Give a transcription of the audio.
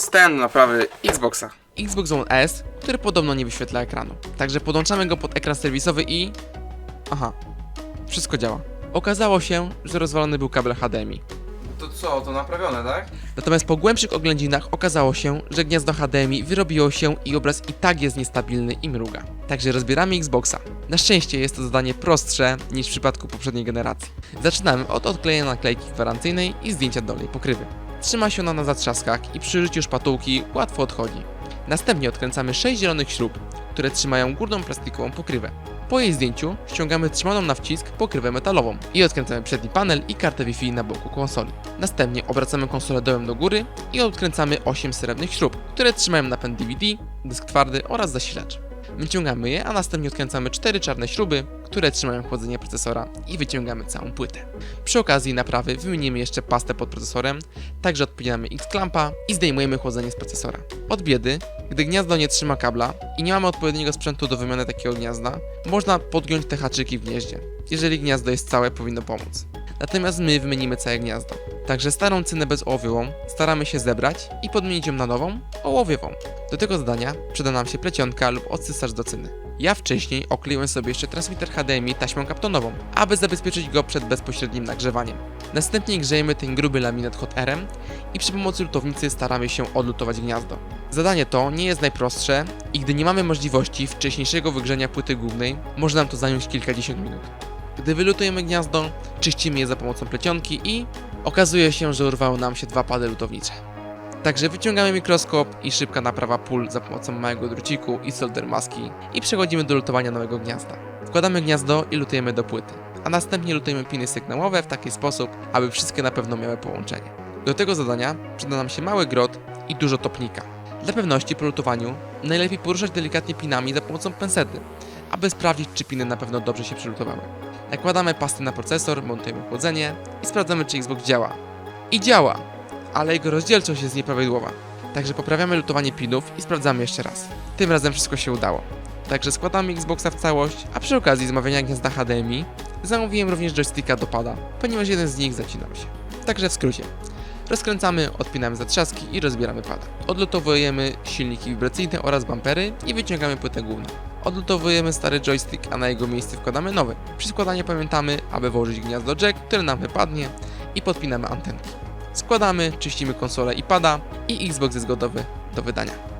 stand naprawy Xboxa. Xbox One S, który podobno nie wyświetla ekranu. Także podłączamy go pod ekran serwisowy i... Aha, wszystko działa. Okazało się, że rozwalony był kabel HDMI. To co, to naprawione, tak? Natomiast po głębszych oględzinach okazało się, że gniazdo HDMI wyrobiło się i obraz i tak jest niestabilny i mruga. Także rozbieramy Xboxa. Na szczęście jest to zadanie prostsze niż w przypadku poprzedniej generacji. Zaczynamy od odklejenia naklejki gwarancyjnej i zdjęcia dolnej pokrywy. Trzyma się ona na zatrzaskach i przy użyciu szpatułki łatwo odchodzi. Następnie odkręcamy 6 zielonych śrub, które trzymają górną plastikową pokrywę. Po jej zdjęciu ściągamy trzymaną na wcisk pokrywę metalową i odkręcamy przedni panel i kartę Wi-Fi na boku konsoli. Następnie obracamy konsolę dołem do góry i odkręcamy 8 srebrnych śrub, które trzymają napęd DVD, dysk twardy oraz zasilacz. Wyciągamy je, a następnie odkręcamy 4 czarne śruby, które trzymają chłodzenie procesora i wyciągamy całą płytę. Przy okazji naprawy wymienimy jeszcze pastę pod procesorem, także odpinamy X-klampa i zdejmujemy chłodzenie z procesora. Od biedy, gdy gniazdo nie trzyma kabla i nie mamy odpowiedniego sprzętu do wymiany takiego gniazda, można podgiąć te haczyki w gnieździe. Jeżeli gniazdo jest całe, powinno pomóc. Natomiast my wymienimy całe gniazdo. Także starą cynę bezołowiową staramy się zebrać i podmienić ją na nową, ołowiową. Do tego zadania przyda nam się plecionka lub odsysacz do cyny. Ja wcześniej okleiłem sobie jeszcze transmitter HDMI taśmą kaptonową, aby zabezpieczyć go przed bezpośrednim nagrzewaniem. Następnie grzejemy ten gruby laminat hot airem i przy pomocy lutownicy staramy się odlutować gniazdo. Zadanie to nie jest najprostsze i gdy nie mamy możliwości wcześniejszego wygrzenia płyty głównej, może nam to zająć kilkadziesiąt minut. Gdy wylutujemy gniazdo, czyścimy je za pomocą plecionki i okazuje się, że urwały nam się dwa pady lutownicze. Także wyciągamy mikroskop i szybka naprawa pól za pomocą małego druciku i solder maski i przechodzimy do lutowania nowego gniazda. Wkładamy gniazdo i lutujemy do płyty, a następnie lutujemy piny sygnałowe w taki sposób, aby wszystkie na pewno miały połączenie. Do tego zadania przyda nam się mały grot i dużo topnika. Dla pewności po lutowaniu najlepiej poruszać delikatnie pinami za pomocą pensety, aby sprawdzić czy piny na pewno dobrze się przylutowały. Nakładamy pastę na procesor, montujemy chłodzenie i sprawdzamy czy Xbox działa. I działa! Ale jego rozdzielczość jest nieprawidłowa. Także poprawiamy lutowanie pinów i sprawdzamy jeszcze raz. Tym razem wszystko się udało. Także składamy Xboxa w całość, a przy okazji zamawiania gniazda HDMI zamówiłem również joysticka do pada, ponieważ jeden z nich zacinał się. Także w skrócie. Rozkręcamy, odpinamy zatrzaski i rozbieramy pada. Odlutowujemy silniki wibracyjne oraz bumpery i wyciągamy płytę główną. Odlutowujemy stary joystick, a na jego miejsce wkładamy nowy. Przy składaniu pamiętamy, aby włożyć gniazdo jack, które nam wypadnie i podpinamy antenki. Składamy, czyścimy konsolę i pada i Xbox jest gotowy do wydania.